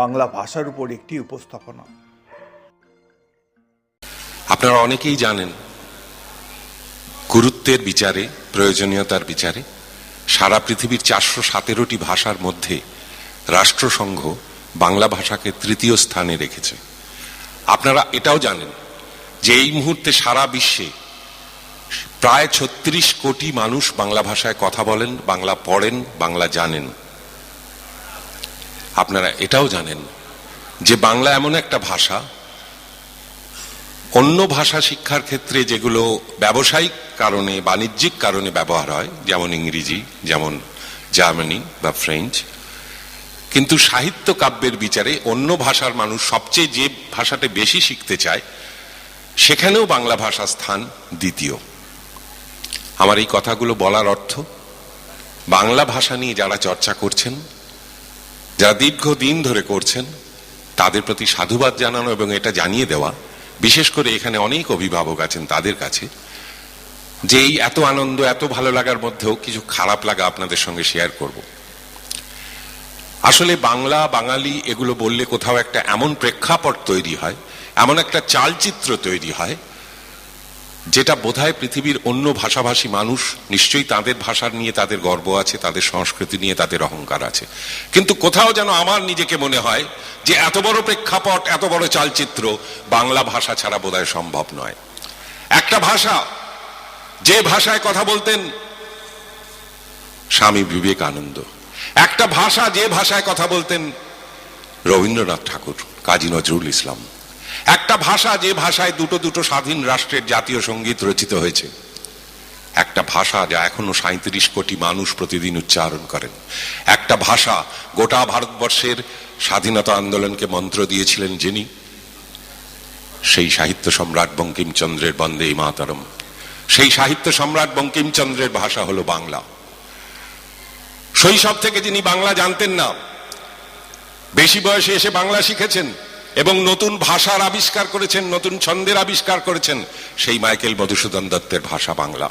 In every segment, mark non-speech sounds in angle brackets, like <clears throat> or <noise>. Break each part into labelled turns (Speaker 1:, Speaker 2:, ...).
Speaker 1: বাংলা ভাষার উপর একটি উপস্থাপনা।
Speaker 2: আপনারা অনেকেই জানেন, গুরুত্বের বিচারে, প্রয়োজনীয়তার বিচারে, সারা পৃথিবীর চারশো সতেরোটি ভাষার মধ্যে রাষ্ট্রসংঘ বাংলা ভাষাকে তৃতীয় স্থানে রেখেছে। আপনারা এটাও জানেন যে এই মুহূর্তে সারা বিশ্বে প্রায় ছত্রিশ কোটি মানুষ বাংলা ভাষায় কথা বলেন, বাংলা পড়েন, বাংলা জানেন। আপনারা এটাও জানেন যে বাংলা এমন একটা ভাষা, অন্য ভাষা শিক্ষার ক্ষেত্রে যেগুলো ব্যবসায়িক কারণে, বাণিজ্যিক কারণে ব্যবহার হয়, যেমন ইংরেজি, যেমন জার্মানি বা ফ্রেঞ্চ, কিন্তু সাহিত্য কাব্যের বিচারে অন্য ভাষার মানুষ সবচেয়ে যে ভাষাটা বেশি শিখতে চায়, সেখানেও বাংলা ভাষা স্থান দ্বিতীয়। আমার এই কথাগুলো বলার অর্থ, বাংলা ভাষা নিয়ে যারা চর্চা করছেন যারা দীর্ঘদিন ধরে করছেন, তাদের প্রতি সাধুবাদ জানানো এবং এটা জানিয়ে দেওয়া, বিশেষ করে এখানে অনেক অভিভাবক আছেন তাদের কাছে, যে এই এত আনন্দ, এত ভালো লাগার মধ্যেও কিছু খারাপ লাগা আপনাদের সঙ্গে শেয়ার করব। আসলে বাংলা, বাঙালি এগুলো বললে কোথাও একটা এমন প্রেক্ষাপট তৈরি হয়, এমন একটা চালচিত্র তৈরি হয় যেটা বোধহয় পৃথিবীর অন্য ভাষাভাষী মানুষ নিশ্চয়ই তাদের ভাষার নিয়ে তাদের গর্ব আছে, তাদের সংস্কৃতি নিয়ে তাদের অহংকার আছে। কিন্তু কোথাও যেন আমার নিজেকে মনে হয় যে এত বড় প্রেক্ষাপট, এত বড় চালচিত্র বাংলা ভাষা ছাড়া বোধহয় সম্ভব নয়। একটা ভাষা, যে ভাষায় কথা বলতেন স্বামী বিবেকানন্দ। একটা ভাষা, যে ভাষায় কথা বলতেন রবীন্দ্রনাথ ঠাকুর, কাজী নজরুল ইসলাম। একটা ভাষা যে ভাষায় দুটো দুটো স্বাধীন রাষ্ট্রের জাতীয় সংগীত রচিত হয়েছে। একটা ভাষা যা এখনও সাঁত্রিশ কোটি মানুষ প্রতিদিন উচ্চারণ করেন। একটা ভাষা গোটা ভারতবর্ষের স্বাধীনতা আন্দোলনকে মন্ত্র দিয়েছিলেন যিনি। সেই সাহিত্য সম্রাট বঙ্কিমচন্দ্রের বন্দে মাতরম। সেই সাহিত্য সম্রাট বঙ্কিমচন্দ্রের ভাষা হলো বাংলা। শৈশব থেকে যিনি বাংলা জানতেন না, বেশি বয়সে এসে বাংলা শিখেছেন। এবং নতুন ভাষার আবিষ্কার করেছেন, নতুন ছন্দের আবিষ্কার করেছেন সেই মাইকেল মধুসূদন দত্তের ভাষা বাংলা।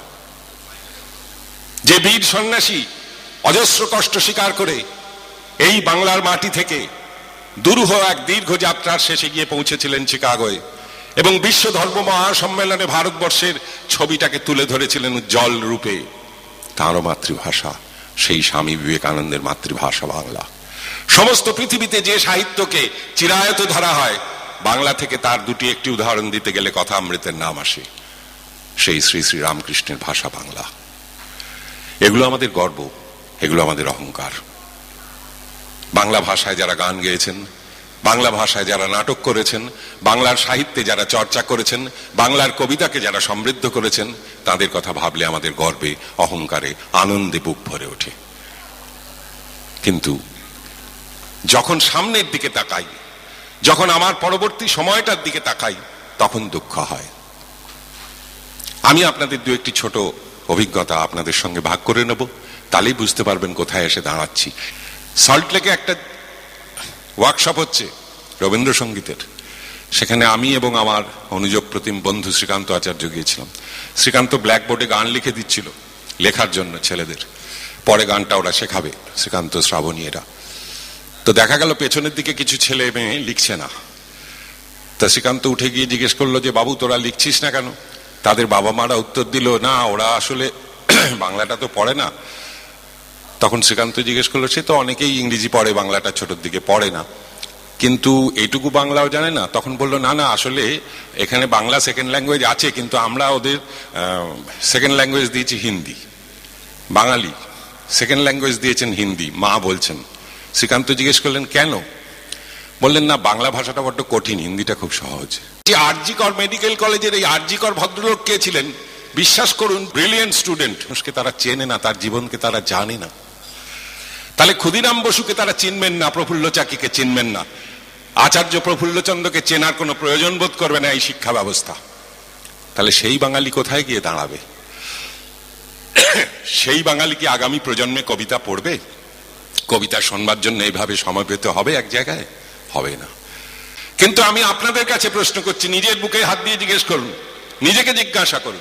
Speaker 2: যে বীর সন্ন্যাসী অজস্র কষ্ট স্বীকার করে এই বাংলার মাটি থেকে দুরূহ এক দীর্ঘ যাত্রার শেষে গিয়ে পৌঁছেছিলেন চিকাগোয় এবং বিশ্ব ধর্ম মহাসম্মেলনে ভারতবর্ষের ছবিটাকে তুলে ধরেছিলেন উজ্জ্বল রূপে। তাঁরও মাতৃভাষা, সেই স্বামী বিবেকানন্দের মাতৃভাষা বাংলা। সমস্ত পৃথিবীতে যে সাহিত্যকে চিরায়ত ধরা হয়, বাংলা থেকে তার দুটি একটি উদাহরণ দিতে গেলে কথা অমৃতের নাম আসে। সেই শ্রী শ্রী রামকৃষ্ণের ভাষা বাংলা। এগুলো আমাদের গর্ব, এগুলো আমাদের অহংকার। বাংলা ভাষায় যারা গান গেয়েছেন, বাংলা ভাষায় যারা নাটক করেছেন, বাংলার সাহিত্যে যারা চর্চা করেছেন, বাংলার কবিতাকে যারা সমৃদ্ধ করেছেন, তাদের কথা ভাবলে আমাদের গর্বে, অহংকারে, আনন্দে বুক ভরে ওঠে। কিন্তু যখন সামনের দিকে তাকাই, যখন আমার পরবর্তী সময়টার দিকে তাকাই, তখন দুঃখ হয়। আমি আপনাদের দু একটি ছোট অভিজ্ঞতা আপনাদের সঙ্গে ভাগ করে নেব, তাহলেই বুঝতে পারবেন কোথায় এসে দাঁড়াচ্ছি। সল্টলেকে একটা ওয়ার্কশপ হচ্ছে, রবীন্দ্রসঙ্গীতের। সেখানে আমি এবং আমার অনুযোগ প্রতিম বন্ধু শ্রীকান্ত আচার্য গিয়েছিলাম। শ্রীকান্ত ব্ল্যাকবোর্ডে গান লিখে দিচ্ছিল, লেখার জন্য ছেলেদের। পরে গানটা ওরা শেখাবে, শ্রীকান্ত, শ্রাবণী এরা। তো দেখা গেল পেছনের দিকে কিছু ছেলে মেয়ে লিখছে না। তা শ্রীকান্ত উঠে গিয়ে জিজ্ঞেস করল যে, বাবু, তোরা লিখছিস না কেন? তাদের বাবা মারা উত্তর দিল, না, ওরা আসলে <clears throat> বাংলাটা তো পড়ে না। তখন শ্রীকান্ত জিজ্ঞেস করল, সে তো অনেকেই ইংরেজি পড়ে, বাংলাটা ছোটোর দিকে পড়ে না। কিন্তু এইটুকু বাংলাও জানে না? তখন বলল, না না, আসলে এখানে বাংলা সেকেন্ড ল্যাঙ্গুয়েজ আছে, কিন্তু আমরা ওদের সেকেন্ড ল্যাঙ্গুয়েজ দিয়েছি হিন্দি। বাঙালি সেকেন্ড ল্যাঙ্গুয়েজ দিয়েছেন হিন্দি, মা বলছেন। শ্রীকান্ত জিজ্ঞেস করলেন, কেন? বললেন, না, বাংলা ভাষাটা বড্ড কঠিন, হিন্দিটা খুব সহজ। যে আরজিকর মেডিকেল কলেজের এই আরজিকর ভদ্রলোক কে ছিলেন? বিশ্বাস করুন ব্রিলিয়েন্ট স্টুডেন্ট মানুষকে তারা চেনে না, তার জীবনকে তারা জানে না। তাহলে ক্ষুদিরাম বসুকে তারা চিনবেন না, প্রফুল্ল চাকিকে চিনবেন না। আচার্য প্রফুল্লচন্দ্রকে চেনার কোনো প্রয়োজন বোধ করবে না এই শিক্ষা ব্যবস্থা। তাহলে সেই বাঙালি কোথায় গিয়ে দাঁড়াবে? সেই বাঙালি কি আগামী প্রজন্মে কবিতা পড়বে? কবিতা শোনবার জন্য এইভাবে সময় পেতে হবে এক জায়গায়? হবে না। কিন্তু আমি আপনাদের কাছে প্রশ্ন করছি, নিজের বুকে হাত দিয়ে জিজ্ঞেস করুন, নিজেকে জিজ্ঞাসা করুন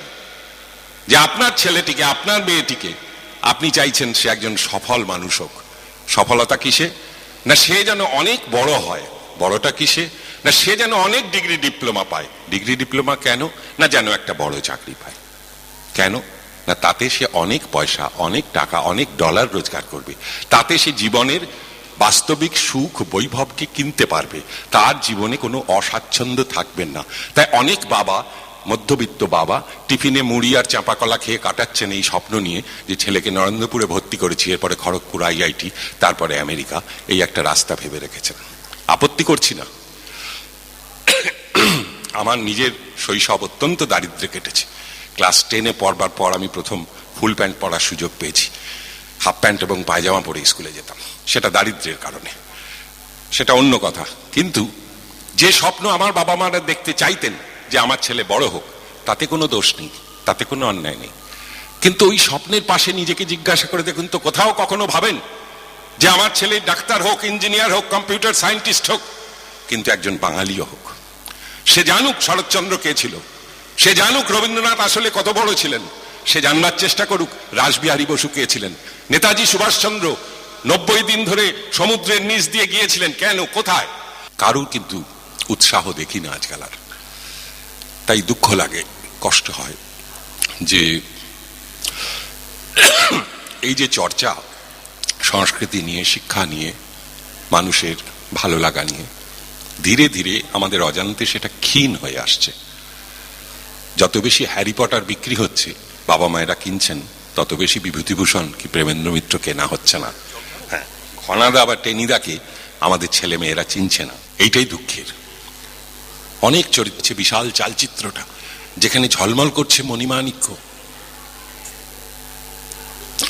Speaker 2: যে আপনার ছেলেটিকে, আপনার মেয়েটিকে আপনি চাইছেন সে একজন সফল মানুষ হোক। সফলতা কিসে? না, সে যেন অনেক বড় হয়। বড়টা কিসে? না, সে যেন অনেক ডিগ্রি ডিপ্লোমা পায়। ডিগ্রি ডিপ্লোমা কেন? না, যেন একটা বড় চাকরি পায়। কেন? না, তাতে সে অনেক পয়সা, অনেক টাকা, অনেক ডলার রোজগার করবে। তাতে সে জীবনের বাস্তবিক সুখ বৈভবকে কিনতে পারবে। তার জীবনে কোনো অস্বাচ্ছন্দ্য থাকবেন না। তাই অনেক বাবা, মধ্যবিত্ত বাবা, টিফিনে মুড়ি আর চাঁপা কলা খেয়ে কাটাচ্ছেন এই স্বপ্ন নিয়ে যে ছেলেকে নরেন্দ্রপুরে ভর্তি করেছি, এরপরে খড়গপুর আইআইটি, তারপরে আমেরিকা, এই একটা রাস্তা ভেবে রেখেছেন। আপত্তি করছি না। আমার নিজের শৈশব অত্যন্ত দারিদ্র্যে কেটেছে। ক্লাস টেনে পড়বার পর আমি প্রথম ফুল প্যান্ট পরার সুযোগ পেয়েছি। হাফ প্যান্ট এবং পায়জামা পরে স্কুলে যেতাম। সেটা দারিদ্র্যের কারণে। সেটা অন্য কথা। কিন্তু যে স্বপ্ন আমার বাবা মারা দেখতে চাইতেন যে আমার ছেলে বড় হোক, তাতে কোনো দোষ নেই, তাতে কোনো অন্যায় নেই। কিন্তু ওই স্বপ্নের পাশে নিজেকে জিজ্ঞাসা করে দেখুন তো কোথাও কখনো ভাবেন যে আমার ছেলে ডাক্তার হোক, ইঞ্জিনিয়ার হোক, কম্পিউটার সায়েন্টিস্ট হোক, কিন্তু একজন বাঙালিও হোক। সে জানুক শরৎচন্দ্র কে ছিল। সে জানুক রবীন্দ্রনাথ আসলে কত বড় ছিলেন। সে জানবার চেষ্টা করুক রাসবিহারী বসু কে ছিলেন। নেতাজি সুভাষচন্দ্র নব্বই দিন ধরে সমুদ্রের নিচ দিয়ে গিয়েছিলেন। কেন? কোথায়? কারুর কিন্তু উৎসাহ দেখি না আজকাল আর। তাই দুঃখ লাগে, কষ্ট হয় যে এই যে চর্চা, সংস্কৃতি নিয়ে, শিক্ষা নিয়ে, মানুষের ভালো লাগা নিয়ে, ধীরে ধীরে আমাদের অজান্তে সেটা ক্ষীণ হয়ে আসছে। যত বেশি হ্যারি পটার বিক্রি হচ্ছে, বাবা মায়েরা কিনছেন, তত বেশি বিভূতিভূষণ কি প্রেমেন্দ্র মিত্র কেনা হচ্ছে না। হ্যাঁ ঘনাদা বা টেনিদাকে আমাদের ছেলে মেয়েরা চিনছে না। এইটাই দুঃখের। অনেক চরিত্রে বিশাল চালচিত্রটা, যেখানে ঝলমল করছে মণিমাণিক্য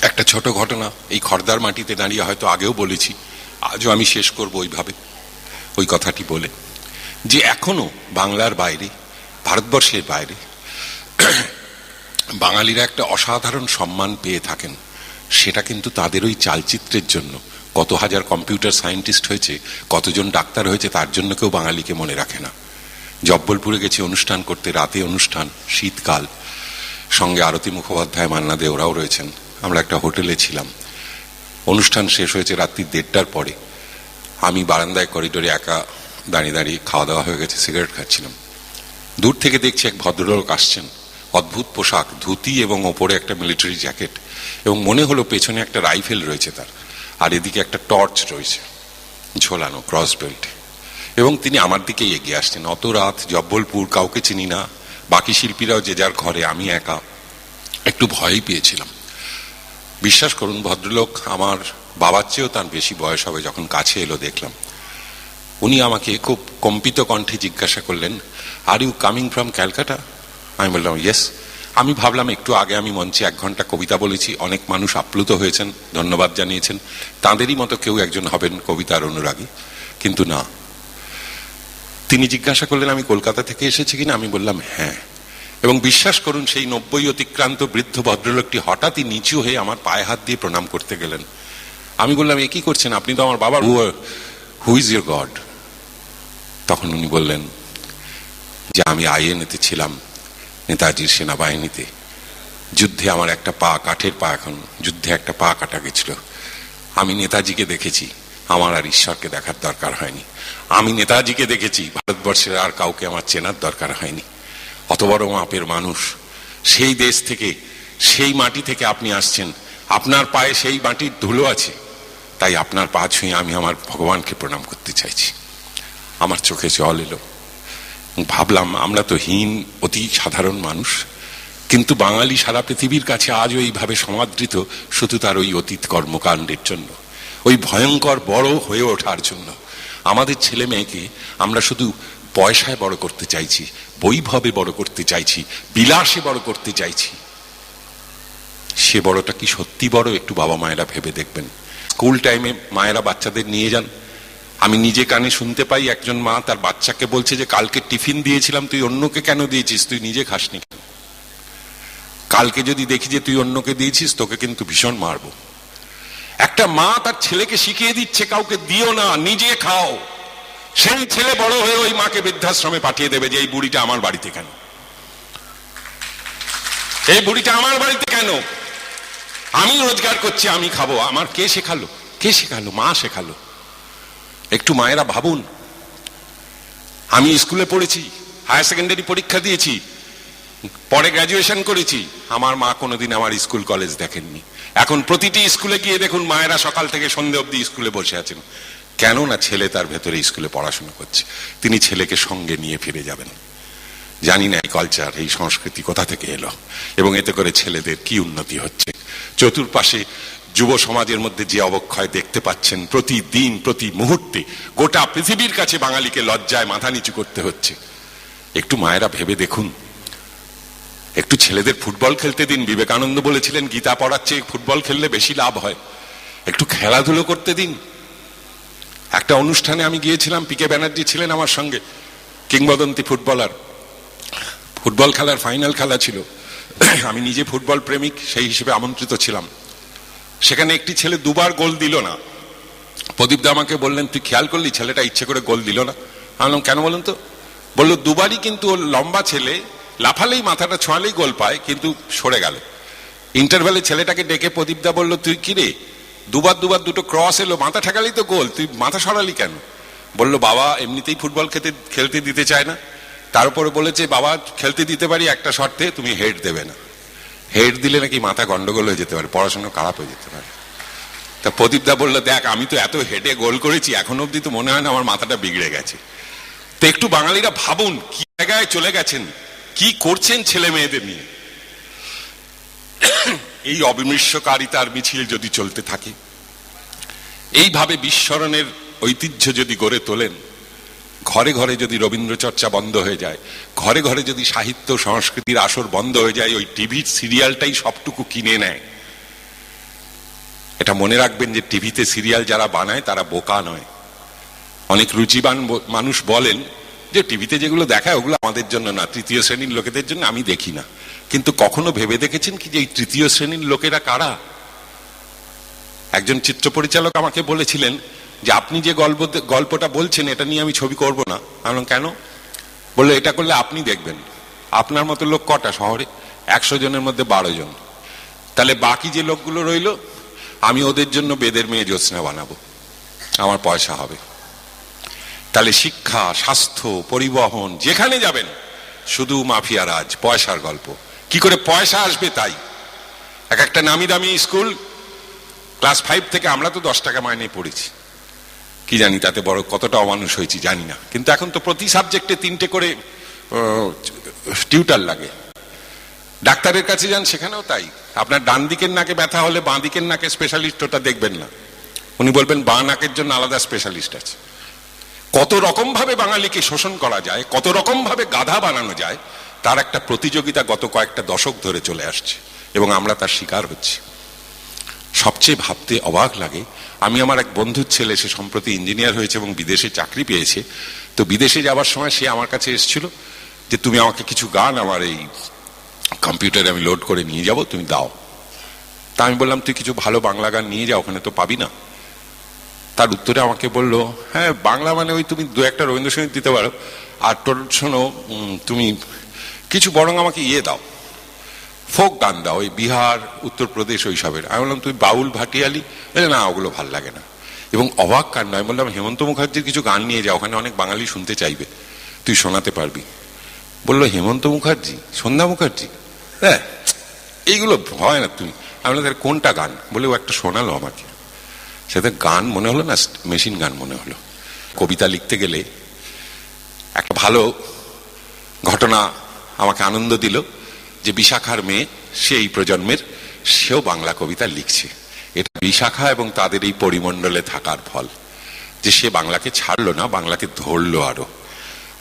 Speaker 2: একটা ছোট ঘটনা এই খর্দার মাটিতে দাঁড়িয়ে হয়তো আগেও বলেছি, আজও আমি শেষ করব ওইভাবে। ওই কথাটি বলে যে এখনও বাংলার বাইরে, ভারতবর্ষের বাইরে <coughs> বাঙালিরা একটা অসাধারণ সম্মান পেয়ে থাকেন। সেটা কিন্তু তাদের ওই চালচিত্রের জন্য। কত হাজার কম্পিউটার সায়েন্টিস্ট হয়েছে, কতজন ডাক্তার হয়েছে, তার জন্য কেউ বাঙালিকে মনে রাখে না। জব্বলপুরে গেছি অনুষ্ঠান করতে, রাতে অনুষ্ঠান, শীতকাল। সঙ্গে আরতি মুখোপাধ্যায়, মান্না দে ওরাও রয়েছেন। আমরা একটা হোটেলে ছিলাম। অনুষ্ঠান শেষ হয়েছে রাত্রি দেড়টার পরে। আমি বারান্দায় করিডোরে একা দাঁড়িয়ে দাঁড়িয়ে খাওয়া দাওয়া হয়ে গেছে, সিগারেট খাচ্ছিলাম। দূর থেকে দেখছি এক ভদ্রলোক আসছেন। অদ্ভুত পোশাক, ধুতি এবং ওপরে একটা মিলিটারি জ্যাকেট এবং মনে হলো পেছনে একটা রাইফেল রয়েছে তার, আর এদিকে একটা টর্চ রয়েছে, ঝোলানো ক্রস বেল্ট এবং তিনি আমার দিকেই এগিয়ে আসছেন। অত রাত জব্বলপুর কাউকে চিনি না, বাকি শিল্পীরাও যে যার ঘরে, আমি একা। একটু ভয়ই পেয়েছিলাম। বিশ্বাস করুন, ভদ্রলোক আমার বাবার চেয়েও তার বেশি বয়স হবে যখন কাছে এলো দেখলাম। উনি আমাকে খুব কম্পিত কণ্ঠে জিজ্ঞাসা করলেন are you coming from Calcutta আমি বললাম ইয়েস আমি ভাবলাম, একটু আগে আমি মঞ্চে এক ঘণ্টা কবিতা বলেছি। অনেক মানুষ আপ্লুত হয়েছেন, ধন্যবাদ জানিয়েছেন। তাঁদেরই মতো কেউ একজন হবেন কবিতার অনুরাগী। কিন্তু না। তিনি জিজ্ঞাসা করলেন, আমি কলকাতা থেকে এসেছি কিনা? আমি বললাম হ্যাঁ। এবং বিশ্বাস করুন, সেই নব্বই অতিক্রান্ত বৃদ্ধ ভদ্রলোকটি হঠাৎই নিচু হয়ে আমার পায়ে হাত দিয়ে প্রণাম করতে গেলেন। আমি বললাম, এ কি করছেন? আপনি তো আমার বাবার হু ইজ ইউর গড তখন উনি বললেন, যে আমি আইএনএতে ছিলাম। নেতাজির সেনাবাহিনীতে। যুদ্ধে আমার একটা পা, কাঠের পা এখন, যুদ্ধে একটা পা কাটা গেছিল। আমি নেতাজিকে দেখেছি, আমার আর ঈশ্বরকে দেখার দরকার হয়নি। আমি নেতাজিকে দেখেছি, ভারতবর্ষের আর কাউকে আমার চেনার দরকার হয়নি। অত বড় মাপের মানুষ, সেই দেশ থেকে, সেই মাটি থেকে আপনি আসছেন। আপনার পায়ে সেই মাটির ধুলো আছে। তাই আপনার পা ছুঁয়ে আমি আমার ভগবানকে প্রণাম করতে চাইছি। আমার চোখে জল এলো। ভাবলাম, আমরা তো হীন, অতি সাধারণ মানুষ, কিন্তু বাঙালি সারা পৃথিবীর কাছে আজও এইভাবে সমাদৃত, শুধু তার ওই অতীত কর্মকাণ্ডের জন্য। ওই ভয়ঙ্কর বড় হয়ে ওঠার জন্য। আমাদের ছেলে মেয়েকে আমরা শুধু পয়সায় বড় করতে চাইছি, বৈভবে বড় করতে চাইছি, বিলাসে বড় করতে চাইছি। সে বড়টা কি সত্যি বড়? একটু বাবা মায়েরা ভেবে দেখবেন। স্কুল টাইমে মায়েরা বাচ্চাদের নিয়ে যান। আমি নিজে কানে শুনতে পাই, একজন মা তার বাচ্চাকে বলছে যে, কালকে টিফিন দিয়েছিলাম, তুই অন্যকে কেন দিয়েছিস? তুই নিজে খাসনি? কালকে যদি দেখি যে তুই অন্যকে দিয়েছিস, তোকে কিন্তু ভীষণ মারবো। একটা মা তার ছেলেকে শিখিয়ে দিচ্ছে, কাউকে দিও না, নিজে খাও। সেই ছেলে বড় হয়ে ওই মাকে বৃদ্ধাশ্রমে পাঠিয়ে দেবে যে, এই বুড়িটা আমার বাড়িতে কেন? এই বুড়িটা আমার বাড়িতে কেন? আমি রোজগার করছি, আমি খাব। আমার কে শেখালো? কে শেখালো? মা শেখালো। একটু মায়েরা ভাবুন। আমি স্কুলে পড়েছি হায়ার সেকেন্ডারি পরীক্ষা দিয়েছি, পরে গ্র্যাজুয়েশন করেছি। আমার মা কোনোদিন আমার স্কুল কলেজ দেখেননি। এখন প্রতিটি স্কুলে গিয়ে দেখুন, মায়েরা সকাল থেকে সন্ধে অবধি স্কুলে বসে আছেন। কেন না ছেলে তার ভেতরে স্কুলে পড়াশোনা করছে। তিনি ছেলেকে সঙ্গে নিয়ে ফিরে যাবেন। জানি না এই কালচার এই সংস্কৃতি কোথা থেকে এলো। এবং এতে করে ছেলেদের কি উন্নতি হচ্ছে। চতুর্পাশে যুব সমাজের মধ্যে যে অবক্ষয় দেখতে পাচ্ছেন প্রতিদিন, প্রতি মুহূর্তে, গোটা পৃথিবীর কাছে বাঙালিকে লজ্জায় মাথা নিচু করতে হচ্ছে। একটু মায়েরা ভেবে দেখুন। একটু ছেলেদের ফুটবল খেলতে দিন। বিবেকানন্দ বলেছিলেন, গীতা পড়ার চেয়ে ফুটবল খেললে বেশি লাভ হয়। একটু খেলাধুলো করতে দিন। একটা অনুষ্ঠানে আমি গিয়েছিলাম, পিকে ব্যানার্জি ছিলেন আমার সঙ্গে, কিংবদন্তি ফুটবলার। ফুটবল খেলার ফাইনাল খেলা ছিল। আমি নিজে ফুটবল প্রেমিক, সেই হিসেবে আমন্ত্রিত ছিলাম। সেখানে একটি ছেলে দুবার গোল দিল না। প্রদীপদা আমাকে বললেন, তুই খেয়াল করলি? ছেলেটা ইচ্ছে করে গোল দিল না। আমি কেন বলুন তো? বলল, দুবারই কিন্তু ওর লম্বা ছেলে লাফালেই মাথাটা ছোঁয়ালেই গোল পায়, কিন্তু সরে গেল। ইন্টারভেলে ছেলেটাকে ডেকে প্রদীপদা বলল, তুই কি রে? দুবার দুবার দুটো ক্রস এলো, মাথা ঠেকালেই তো গোল, তুই মাথা সরালি কেন? বলল, বাবা এমনিতেই ফুটবল খেতে, খেলতে দিতে চায় না। তার উপরে বলেছে, বাবা, খেলতে দিতে পারি একটা শর্তে, তুমি হেড দেবে না। হেড দিলে নাকি মাথা গন্ডগোল হয়ে যেতে পারে, পড়াশোনা খারাপ হয়ে যেতে পারে। তা প্রদীপদা বলল, দেখ, আমি তো এত হেডে গোল করেছি, এখন অব্দি তো মনে হয় না আমার মাথাটা বিগড়ে গেছে। তো একটু বাঙালিরা ভাবুন, কি জায়গায় চলে গেছেন? কি করছেন ছেলে মেয়েদের নিয়ে? এই অবিমৃষ্যকারিতার মিছিল যদি চলতে থাকে, এইভাবে বিস্মরণের ঐতিহ্য যদি গড়ে তোলেন ঘরে ঘরে যদি রবীন্দ্র চর্চা বন্ধ হয়ে যায়, ঘরে ঘরে যদি সাহিত্য সংস্কৃতির আসর বন্ধ হয়ে যায়, ওই টিভির সিরিয়ালটাই সবটুকু কিনে নেয়। এটা মনে রাখবেন যে টিভিতে সিরিয়াল যারা বানায়, তারা বোকা নয়। অনেক রুচিবান মানুষ বলেন যে টিভিতে যেগুলো দেখায়, ওগুলো আমাদের জন্য না, তৃতীয় শ্রেণির লোকেদের জন্য আমি দেখি না। কিন্তু কখনো ভেবে দেখেছেন কি যে এই তৃতীয় শ্রেণির লোকেরা কারা? একজন চিত্র পরিচালক আমাকে বলেছিলেন যে আপনি যে গল্প গল্পটা বলছেন, এটা নিয়ে আমি ছবি করব না। আমি কেন? বলল, এটা করলে আপনি দেখবেন। আপনার মতো লোক কটা শহরে? একশো জনের মধ্যে বারো জন। তাহলে বাকি যে লোকগুলো রইল, আমি ওদের জন্য বেদের মেয়ে জ্যোৎস্না বানাবো। আমার পয়সা হবে। তাহলে শিক্ষা, স্বাস্থ্য, পরিবহন, যেখানে যাবেন, শুধু মাফিয়া রাজ, পয়সার গল্প। কি করে পয়সা আসবে তাই? এক একটা নামি দামি স্কুল, ক্লাস ফাইভ থেকে আমরা তো দশ টাকা মাইনে পড়েছি। কি জানি তাতে বড় কতটা অমানুষ হয়েছি জানি না। কিন্তু এখন তো প্রতি সাবজেক্টে তিনটে করে টিউটার লাগে। ডাক্তারের কাছে যান, সেখানেও তাই। আপনার ডান দিকের নাকে ব্যথা হলে বাঁ দিকের নাকে স্পেশালিস্ট ওটা দেখবেন না। উনি বলবেন, বাঁ নাকের জন্য আলাদা স্পেশালিস্ট আছে। কত রকম ভাবে বাঙালিকে শোষণ করা যায়, কত রকম ভাবে গাধা বানানো যায়, তার একটা প্রতিযোগিতা গত কয়েকটা দশক ধরে চলে আসছে এবং আমরা তার শিকার হচ্ছি। সবচেয়ে ভাবতে অবাক লাগে। আমি আমার এক বন্ধুর ছেলে, সে সম্প্রতি ইঞ্জিনিয়ার হয়েছে এবং বিদেশে চাকরি পেয়েছে। তো বিদেশে যাওয়ার সময় সে আমার কাছে এসেছিল যে, তুমি আমাকে কিছু গান আমার এই কম্পিউটারে আমি লোড করে নিয়ে যাব, তুমি দাও। তা আমি বললাম, তুই কিছু ভালো বাংলা গান নিয়ে যাও ওখানে তো পাবি না। তার উত্তরে আমাকে বলল হ্যাঁ বাংলা মানে ওই তুমি দু একটা রবীন্দ্রসঙ্গীত দিতে পারো। আর তোর শোনো তুমি কিছু বরং আমাকে ইয়ে দাও। ফোক গান দাও, ওই বিহার উত্তরপ্রদেশ ওইসবের আমি বললাম, তুমি বাউল, ভাটিয়ালি? বলে না, ওগুলো ভালো লাগে না। এবং অবাক কাণ্ড, আমি বললাম, হেমন্ত মুখার্জির কিছু গান নিয়ে যাও, ওখানে অনেক বাঙালি শুনতে চাইবে। তুই শোনাতে পারবি। বলল, হেমন্ত মুখার্জি? সন্ধ্যা মুখার্জি? হ্যাঁ এইগুলো হয় না তুমি। আমি বললাম, "তাহলে কোনটা গান? বলে, ও একটা শোনালো আমাকে। সেটা গান মনে হলো না মেশিন গান মনে হলো। কবিতা লিখতে গেলে একটা ভালো ঘটনা আমাকে আনন্দ দিল। যে বিশাখার মেয়ে সে এই প্রজন্মের সেও বাংলা কবিতা লিখছে। এটা বিশাখা এবং তাদের এই পরিমণ্ডলে থাকার ফল। যে সে বাংলাকে ছাড়লো না, বাংলাকে ধরলো আরও।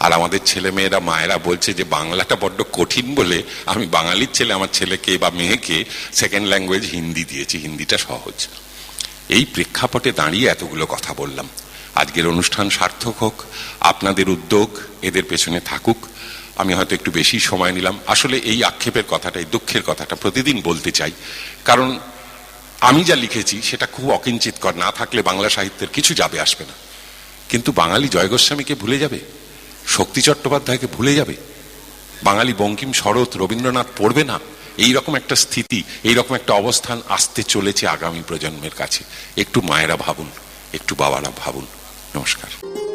Speaker 2: আর আমাদের ছেলে মেয়েরা মায়েরা বলছে যে, বাংলাটা বড্ড কঠিন বলে আমি বাঙালির ছেলে, আমার ছেলেকে বা মেয়েকে সেকেন্ড ল্যাঙ্গুয়েজ হিন্দি দিয়েছি, হিন্দিটা সহজ। এই প্রেক্ষাপটে দাঁড়িয়ে এতগুলো কথা বললাম। আজকের অনুষ্ঠান সার্থক হোক, আপনাদের উদ্যোগ এদের পেছনে থাকুক আমি হয়তো একটু বেশি সময় নিলাম। আসলে এই আক্ষেপের কথাটা, এই দুঃখের কথাটা প্রতিদিন বলতে চাই। কারণ আমি যা লিখেছি সেটা খুব অকিঞ্চিতকর। না থাকলে বাংলা সাহিত্যের কিছু যাবে আসবে না। কিন্তু বাঙালি জয় গোস্বামীকে ভুলে যাবে? শক্তি চট্টোপাধ্যায়কে ভুলে যাবে? বাঙালি বঙ্কিম শরৎ, রবীন্দ্রনাথ পড়বে না? এই রকম একটা স্থিতি এই রকম একটা অবস্থান আসতে চলেছে আগামী প্রজন্মের কাছে। একটু মায়েরা ভাবুন, একটু বাবারা ভাবুন। নমস্কার।